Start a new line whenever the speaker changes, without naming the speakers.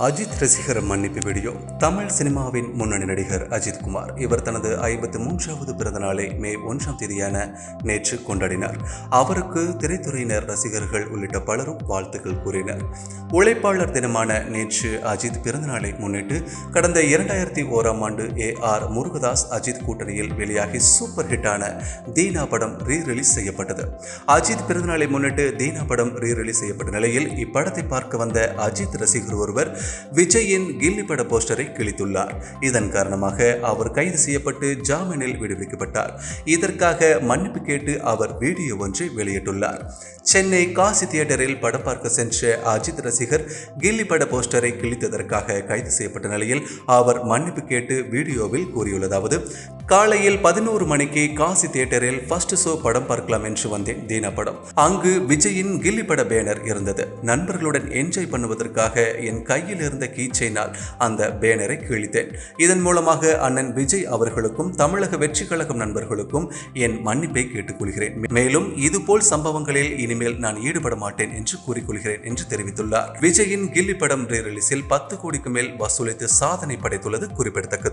அஜித் ரசிகர் மன்னிப்பு வீடியோ. தமிழ் சினிமாவின் முன்னணி நடிகர் அஜித் குமார். இவர் தனது ஐம்பத்தி மூன்றாவது பிறந்த நாளை மே ஒன்றாம் தேதியான நேற்று கொண்டாடினார். அவருக்கு திரைத்துறையினர் ரசிகர்கள் உள்ளிட்ட பலரும் வாழ்த்துக்கள் கூறினர். உழைப்பாளர் தினமான நேற்று அஜித் பிறந்த நாளை முன்னிட்டு கடந்த இரண்டாயிரத்தி ஓராம் ஆண்டு ஏ ஆர் முருகதாஸ் அஜித் கூட்டணியில் வெளியாகி சூப்பர் ஹிட்டான தீனா படம் ரீ ரிலீஸ் செய்யப்பட்டது. அஜித் பிறந்தநாளை முன்னிட்டு தீனா படம் ரீ ரிலீஸ் செய்யப்பட்ட நிலையில் இப்படத்தை பார்க்க வந்த அஜித் ரசிகர் ஒருவர் விஜயின் கில்லி பட போஸ்டரை கிழித்துள்ளார். இதன் காரணமாக அவர் கைது செய்யப்பட்டு ஜாமீனில் விடுவிக்கப்பட்டார். இதற்காக மன்னிப்பு கேட்டு அவர் வீடியோ ஒன்றை வெளியிட்டுள்ளார். சென்னை காசி தியேட்டரில் படம் பார்க்க சென்ற அஜித் ரசிகர் கில்லி பட போஸ்டரை கிழித்ததற்காக கைது செய்யப்பட்ட நிலையில் அவர் மன்னிப்பு கேட்டு வீடியோவில் கூறியுள்ளதாவது காலையில் பதினோரு மணிக்கு காசி தியேட்டரில் ஃபர்ஸ்ட் ஷோ படம் பார்க்கலாம் என்று வந்தேன் தீனா படம். அங்கு விஜயின் கில்லி பட பேனர் இருந்தது. நண்பர்களுடன் என்ஜாய் பண்ணுவதற்காக என் கையில் இருந்த கீச்சைனால் அந்த பேனரை கிழித்தேன். இதன் மூலமாக அண்ணன் விஜய் அவர்களுக்கும் தமிழக வெற்றி கழகம் நண்பர்களுக்கும் என் மன்னிப்பை கேட்டுக்கொள்கிறேன். மேலும் இதுபோல் சம்பவங்களில் இனிமேல் நான் ஈடுபட மாட்டேன் என்று கூறிக்கொள்கிறேன் என்று தெரிவித்துள்ளார். விஜயின் கில்லி படம் ரீரிலீஸில் பத்து கோடிக்கு மேல் வசூலித்து சாதனை படைத்துள்ளது குறிப்பிடத்தக்கது.